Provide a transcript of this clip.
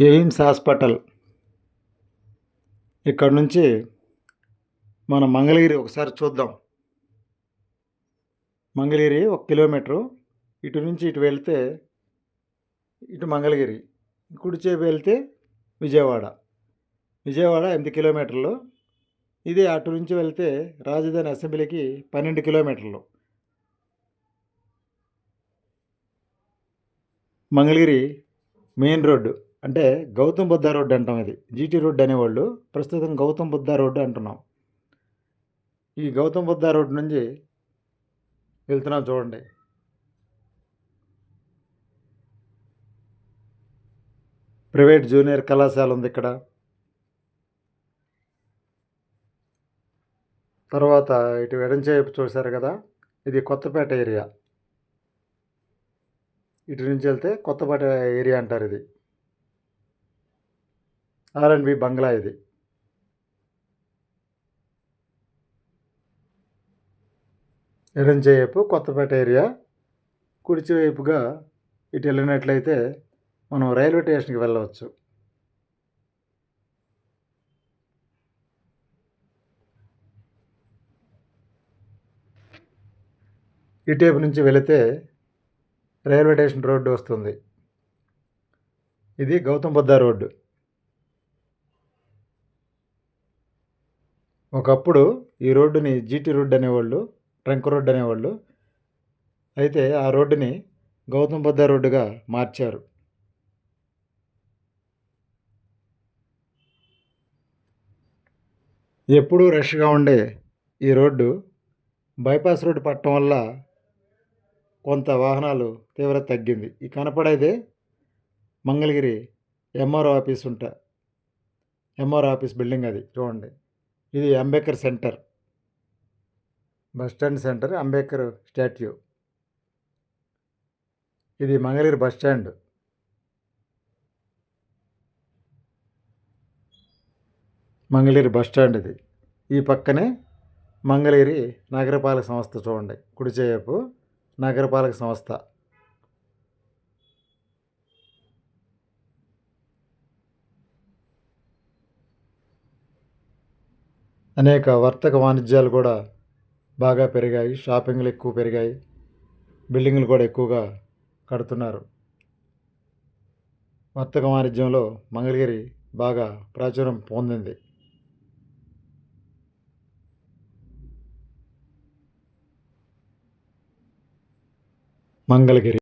AIIMS hospital. ఇక్కడ నుంచి మన మంగళగిరి ఒకసారి చూద్దాం. మంగళగిరి ఒక కిలోమీటరు. ఇటు నుంచి ఇటు వెళ్తే ఇటు మంగళగిరి కుడిచేపు వెళ్తే విజయవాడ. విజయవాడ ఎనిమిది కిలోమీటర్లు. ఇది అటు నుంచి వెళ్తే రాజధాని అసెంబ్లీకి పన్నెండు కిలోమీటర్లు. Mangalagiri main road. అంటే గౌతమ్ బుద్ధ రోడ్డు అంటాం ఇది. జీటీ రోడ్డు అనేవాళ్ళు ప్రస్తుతం గౌతమ్ బుద్ధ రోడ్డు అంటున్నాం. ఈ గౌతమ్ బుద్ధ రోడ్డు నుంచి వెళ్తున్నాం చూడండి. ప్రైవేట్ జూనియర్ కళాశాల ఉంది ఇక్కడ. తర్వాత ఇటు ఎడంచేపు చూశారు కదా ఇది కొత్తపేట ఏరియా. ఇటు నుంచి వెళ్తే కొత్తపేట ఏరియా అంటారు ఇది. ఆర్ఎన్బి బంగ్లా ఇది. ఎడంచేయపు కొత్తపేట ఏరియా. కుడిచివైపుగా ఇటు వెళ్ళినట్లయితే మనం రైల్వే స్టేషన్కి వెళ్ళవచ్చు. ఇటేపు నుంచి వెళితే రైల్వే స్టేషన్ రోడ్డు వస్తుంది. ఇది గౌతమ్ బుద్ధ రోడ్డు. ఒకప్పుడు ఈ రోడ్డుని జీటీ రోడ్డు అనేవాళ్ళు ట్రంక్ రోడ్డు అనేవాళ్ళు. అయితే ఆ రోడ్డుని గౌతమ్ బుద్ధ రోడ్డుగా మార్చారు. ఎప్పుడూ రష్గా ఉండే ఈ రోడ్డు బైపాస్ రోడ్డు పట్టడం వల్ల కొంత వాహనాలు తీవ్రత తగ్గింది. ఈ కనపడేదే మంగళగిరి ఎంఆర్ఓ ఆఫీస్ ఉంటా ఎంఆర్ఓ ఆఫీస్ బిల్డింగ్ అది చూడండి. ఇది Ambedkar centre. Bus stand centre Ambedkar statue. ఇది Mangalagiri bus stand. Mangalagiri bus stand ఇది. ఈ పక్కనే మంగళగిరి నగరపాలక సంస్థ చూడండి. కుడిచేపు నగరపాలక సంస్థ. అనేక వర్తక వాణిజ్యాలు కూడా బాగా పెరిగాయి. షాపింగ్లు ఎక్కువ పెరిగాయి. బిల్డింగ్లు కూడా ఎక్కువగా కడుతున్నారు. వర్తక వాణిజ్యంలో మంగళగిరి బాగా ప్రాచుర్యం పొందింది. మంగళగిరి